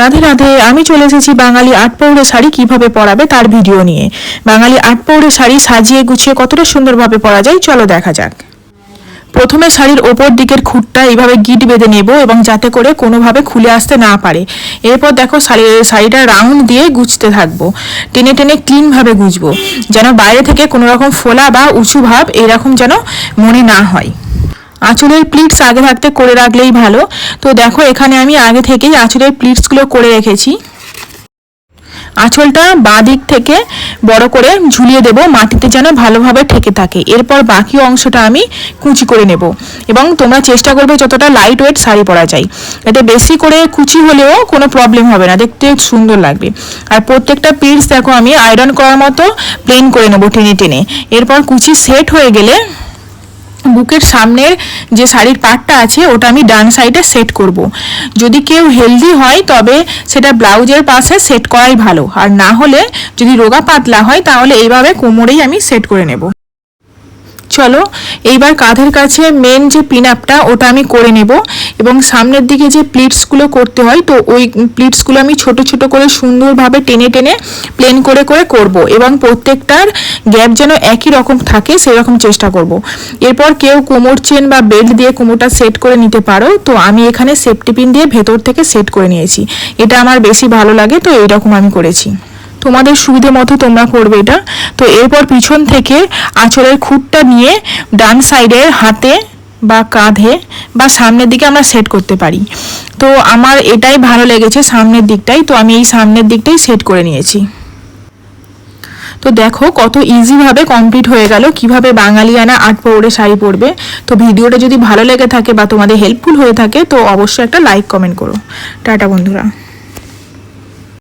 রাধে রাধে, আমি চলে এসেছি বাঙালি আট পৌরে শাড়ি কীভাবে পরাবে তার ভিডিও নিয়ে। বাঙালি আট পৌরে শাড়ি সাজিয়ে গুছিয়ে কতটা সুন্দরভাবে পরা যায় চলো দেখা যাক। প্রথমে শাড়ির ওপর দিকের খুঁটটা এইভাবে গিট বেঁধে নেব এবং যাতে করে কোনোভাবে খুলে আসতে না পারে। এরপর দেখো শাড়ি, শাড়িটা রাউন্ড দিয়ে গুছতে থাকব। টেনে টেনে ক্লিনভাবে গুছবো, যেন বাইরে থেকে কোনো রকম ফোলা বা উঁচু ভাব এরকম যেন মনে না হয়। আঁচলের প্লিটস আগে থাকতে করে রাখলেই ভালো। তো দেখো, এখানে আমি আগে থেকেই আঁচলের প্লিটসগুলো করে রেখেছি। আঁচলটা বাঁ দিক থেকে বড় করে ঝুলিয়ে দেব, মাটিতে যেন ভালোভাবে ঠেকে থাকে। এরপর বাকি অংশটা আমি কুচি করে নেব। এবং তোমরা চেষ্টা করবে যতটা লাইট ওয়েট শাড়ি পরা যায়। এতে বেশি করে কুচি হলেও কোনো প্রবলেম হবে না, দেখতে সুন্দর লাগবে। আর প্রত্যেকটা পিস দেখো আমি আয়রন করার মতো প্লেন করে নেব টেনে টেনে। এরপর কুচি সেট হয়ে গেলে বুকের সামনের যে শাড়ির পাটটা আছে, ওটা আমি ডান সাইডে সেট করব। যদি কেউ হেলদি হয়, তবে সেটা ব্লাউজের পাশে সেট করাই ভালো আর না হলে যদি রোগা পাতলা হয়, তাহলে এইভাবে কোমরেই আমি সেট করে নেব চলো, এইবার কাঁধের কাছে মেন যে পিন আপটা ওটা আমি করে নেব। এবং সামনের দিকে যে প্লিটসগুলো করতে হয়, তো ওই প্লিটসগুলো আমি ছোট ছোট করে সুন্দরভাবে টেনে টেনে প্লেন করে করে করব এবং প্রত্যেকটার গ্যাপ যেন একই রকম থাকে, সেরকম চেষ্টা করব। এরপর কেউ কোমর চেন বা বেল্ট দিয়ে কোমরটা সেট করে নিতে পারো, তো আমি এখানে সেফটি পিন দিয়ে ভেতর থেকে সেট করে নিয়েছি। এটা আমার বেশি ভালো লাগে, তো এইরকম আমি করেছি। তোমাদের সুবিধে মতো তোমরা করবে এটা। তো এরপর পিছন থেকে আঁচলের খুঁটটা নিয়ে ডান সাইডের হাতে বা কাঁধে বা সামনের দিকে আমরা সেট করতে পারি। তো আমার এটাই ভালো লেগেছে সামনের দিকটাই। তো আমি এই সামনের দিকটাই সেট করে নিয়েছি। তো দেখো কত ইজিভাবে কমপ্লিট হয়ে গেল। কীভাবে বাঙালিয়ানা আট পৌড়ে শাড়ি পরবে। তো ভিডিওটা যদি ভালো লেগে থাকে বা তোমাদের হেল্পফুল হয়ে থাকে, তো অবশ্যই একটা লাইক কমেন্ট করো। টাটা বন্ধুরা।